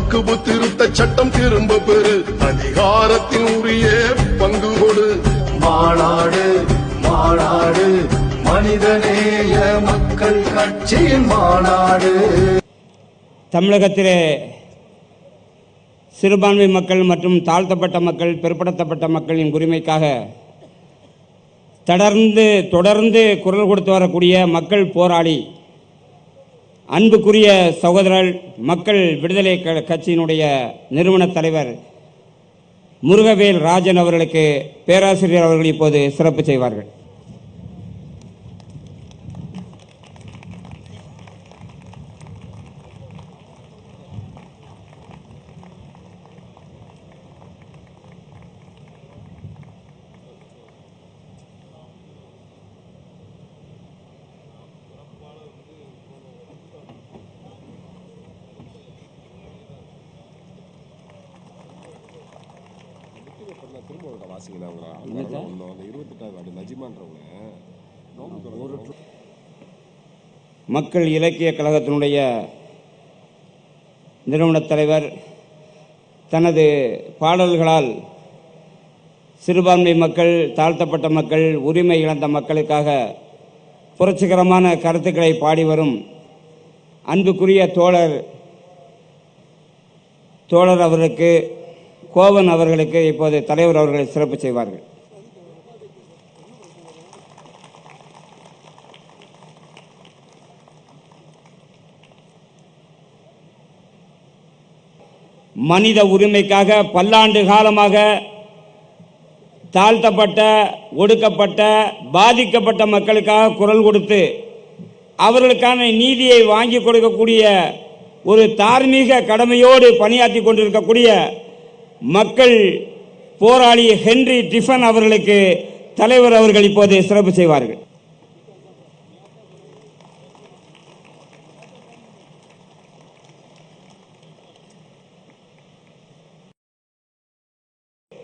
வக்குபு திருத்த சட்டம் திரும்ப பெறு. அதிகாரத்தின் உரிய பங்கு கொடு. மாநாடு மாநாடு மனிதநேய மக்கள் கட்சியின் மாநாடு. தமிழகத்திலே சிறுபான்மை மக்கள் மற்றும் தாழ்த்தப்பட்ட மக்கள் பிற்படுத்தப்பட்ட மக்களின் உரிமைக்காக தொடர்ந்து தொடர்ந்து குரல் கொடுத்து வரக்கூடிய மக்கள் போராளி அன்புக்குரிய சகோதரர் மக்கள் விடுதலை க- கட்சியினுடைய நிறுவன தலைவர் முருகவேல் ராஜன் அவர்களுக்கு பேராசிரியர் அவர்கள் இப்போது சிறப்பு செய்வார்கள். திரும்ப ஒரு அந்த இருபத்தெட்டாவது வார்டு நஜிமான்றவங்க. மக்கள் இலக்கிய கழகத்தினுடைய நிறுவனத் தலைவர் தனது பாடல்களால் சிறுபான்மை மக்கள் தாழ்த்தப்பட்ட மக்கள் உரிமை இழந்த மக்களுக்காக புரட்சிகரமான கருத்துக்களை பாடி வரும் அன்புக்குரிய தோழர் தோழர் அவர்களுக்கு கோவன் அவர்களுக்கு இப்போது தலைவர் அவர்களை சிறப்பு செய்வார்கள். மனித உரிமைக்காக பல்லாண்டு காலமாக தாழ்த்தப்பட்ட ஒடுக்கப்பட்ட பாதிக்கப்பட்ட மக்களுக்காக குரல் கொடுத்து அவர்களுக்கான நீதியை வாங்கி கொடுக்கக்கூடிய ஒரு தார்மீக கடமையோடு பணியாற்றி கொண்டிருக்கக்கூடிய மக்கள் போராளி ஹென்றி டிஃபன் அவர்களுக்கு தலைவர் அவர்கள் இப்போது சிறப்பு செய்வார்கள்.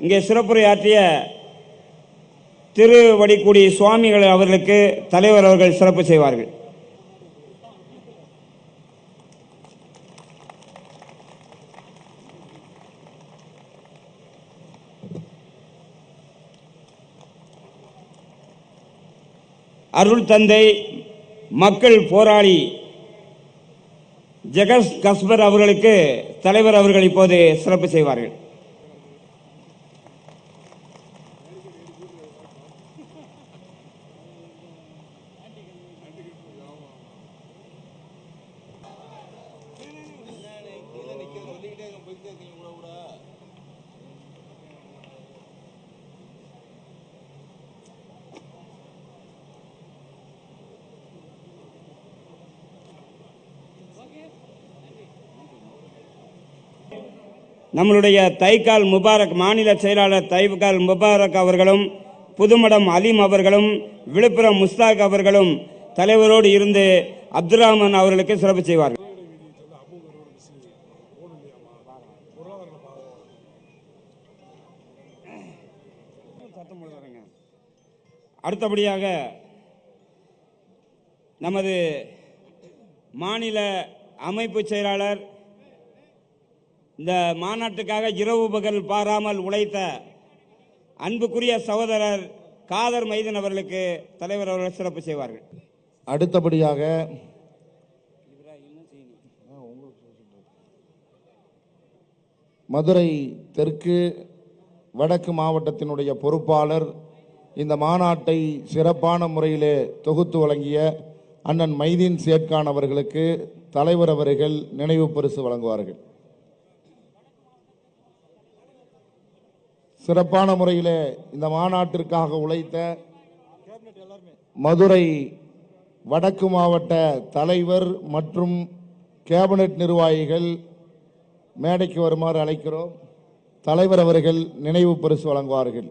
இங்கே சிறப்புரையாற்றிய திருவடிக்குடி சுவாமிகள் அவர்களுக்கு தலைவர் அவர்கள் சிறப்பு செய்வார்கள். அருள் தந்தை மக்கள் போராளி ஜெகஸ் கஸ்பர் அவர்களுக்கு தலைவர் அவர்கள் இப்போது சிறப்பு செய்வார்கள். நம்மளுடைய தைக்கால் முபாரக் மாநில செயலாளர் தைக்கால் முபாரக் அவர்களும் புதுமடம் அலீம் அவர்களும் விழுப்புரம் முஸ்தாக் அவர்களும் தலைவரோடு இருந்து அப்துல் அவர்களுக்கு சிறப்பு செய்வார்கள். அடுத்தபடியாக நமது மாநில அமைப்பு செயலாளர் இந்த மாநாட்டுக்காக இரவு பகல் பாராமல் உழைத்த அன்புக்குரிய சகோதரர் காதர் மைதன் அவர்களுக்கு தலைவர் அவர்கள் சிறப்பு செய்வார்கள். அடுத்தபடியாக மதுரை தெற்கு வடக்கு மாவட்டத்தினுடைய பொறுப்பாளர் இந்த மாநாட்டை சிறப்பான முறையிலே தொகுத்து வழங்கிய அண்ணன் மைதீன் சேர்கான் அவர்களுக்கு தலைவர் அவர்கள் நினைவு பரிசு வழங்குவார்கள். சிறப்பான முறையில் இந்த மாநாட்டிற்காக உழைத்த மதுரை வடக்கு மாவட்ட தலைவர் மற்றும் கேபினட் நிர்வாகிகள் மேடைக்கு வருமாறு அழைக்கிறோம். தலைவர் அவர்கள் நினைவு பரிசு வழங்குவார்கள்.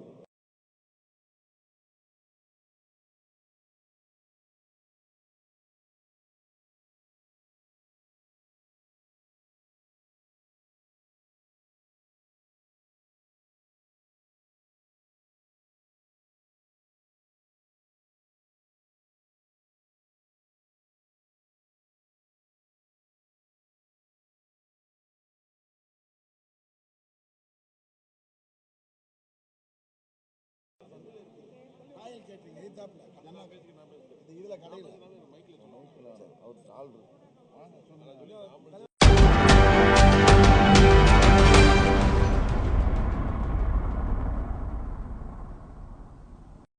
அவர் ஸ்டால் இருக்கு